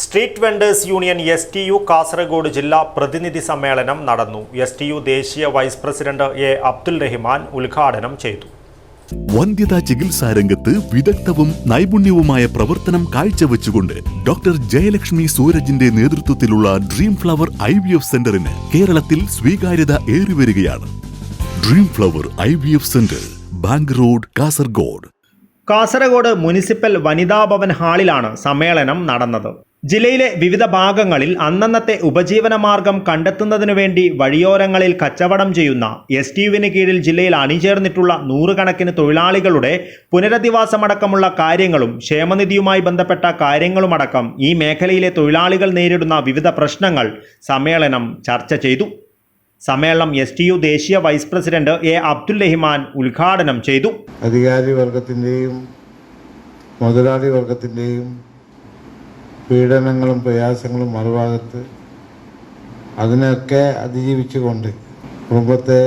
Street vendors union S T U Kasaragod ജില്ലാ പ്രതിനിധി സമ്മേളനം നടന്നു. എസ് ടി യു ദേശീയ vice president A Abdul Rahiman ഉദ്ഘാടനം ചെയ്തു. വന്ധ്യതാ ചികിത്സാ രംഗത്ത് വിദഗ്ധവും നൈപുണ്യവുമായ പ്രവർത്തനം കാഴ്ചവെച്ചുകൊണ്ട് ഡോക്ടർ ജയലക്ഷ്മി സൂരജിന്റെ നേതൃത്വത്തിലുള്ള Dream Flower I V F സെന്ററിന് കേരളത്തിൽ സ്വീകാര്യത ഏറിവരികയാണ്. Dream Flower I V F centre Bank Road Kasaragod. Kasaragod municipal Vanitha Bhavan ഹാളിലാണ് സമ്മേളനം നടന്നത്. ജില്ലയിലെ വിവിധ ഭാഗങ്ങളിൽ അന്നന്നത്തെ ഉപജീവന മാർഗം കണ്ടെത്തുന്നതിനു വേണ്ടി വഴിയോരങ്ങളിൽ കച്ചവടം ചെയ്യുന്ന എസ് ടി യുവിന് കീഴിൽ ജില്ലയിൽ അണിചേർന്നിട്ടുള്ള നൂറുകണക്കിന് തൊഴിലാളികളുടെ പുനരധിവാസമടക്കമുള്ള കാര്യങ്ങളും ക്ഷേമനിധിയുമായി ബന്ധപ്പെട്ട കാര്യങ്ങളുമടക്കം ഈ മേഖലയിലെ തൊഴിലാളികൾ നേരിടുന്ന വിവിധ പ്രശ്നങ്ങൾ സമ്മേളനം ചർച്ച ചെയ്തു. സമ്മേളനം എസ് ടി യു ദേശീയ vice president A Abdul Rahiman ഉദ്ഘാടനം ചെയ്തു. അധികാരി വർഗത്തിന്റെയും മുതലാളി വർഗത്തിന്റെയും പീഡനങ്ങളും പ്രയാസങ്ങളും മറുഭാഗത്ത് അതിനൊക്കെ അതിജീവിച്ചുകൊണ്ട് കുടുംബത്തെ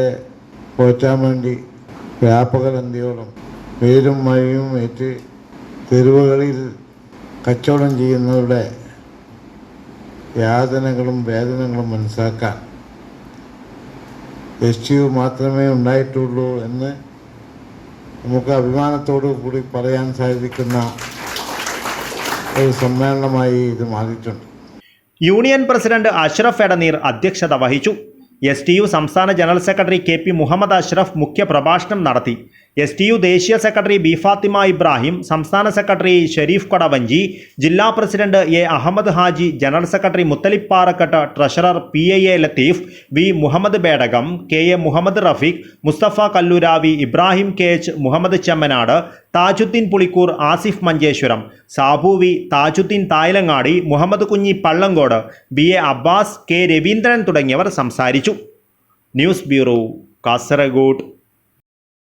പോറ്റാൻ വേണ്ടി വ്യാപക എന്തിയോളം വെയിലും മഴയും ഏറ്റ് തെരുവുകളിൽ കച്ചവടം ചെയ്യുന്നവരുടെ യാതനകളും വേദനകളും മനസ്സിലാക്കാൻ എസ് യു മാത്രമേ ഉണ്ടായിട്ടുള്ളൂ എന്ന് നമുക്ക് അഭിമാനത്തോടു കൂടി പറയാൻ സാധിക്കുന്ന ഒരു സമ്മേളനമായി ഇത് മാറിയിട്ടുണ്ട്. യൂണിയൻ പ്രസിഡന്റ് അഷ്റഫ് എടനീർ അധ്യക്ഷത വഹിച്ചു. എസ് ടി യു സംസ്ഥാന general secretary K P Muhammad Ashraf മുഖ്യപ്രഭാഷണം നടത്തി. എസ് ടി യു ദേശീയ സെക്രട്ടറി ബി ഫാത്തിമ ഇബ്രാഹിം സംസ്ഥാന സെക്രട്ടറി ഷെരീഫ് കൊടവഞ്ചി ജില്ലാ president A Ahmed Haji general secretary Muthalib Parakkatt treasurer P A A Latheef V Muhammad Bedakam K A Muhammad Rafeeq Musthafa Kalluravi Ibrahim K H Muhammad Chemnad Thajudheen Pulikkur Asif Manjeshwaram സാബുവി Thajudheen Thayalangadi Muhammad Kunhi Pallankode B A Abbas K Raveendran തുടങ്ങിയവർ സംസാരിച്ചു. News bureau Kasaragod.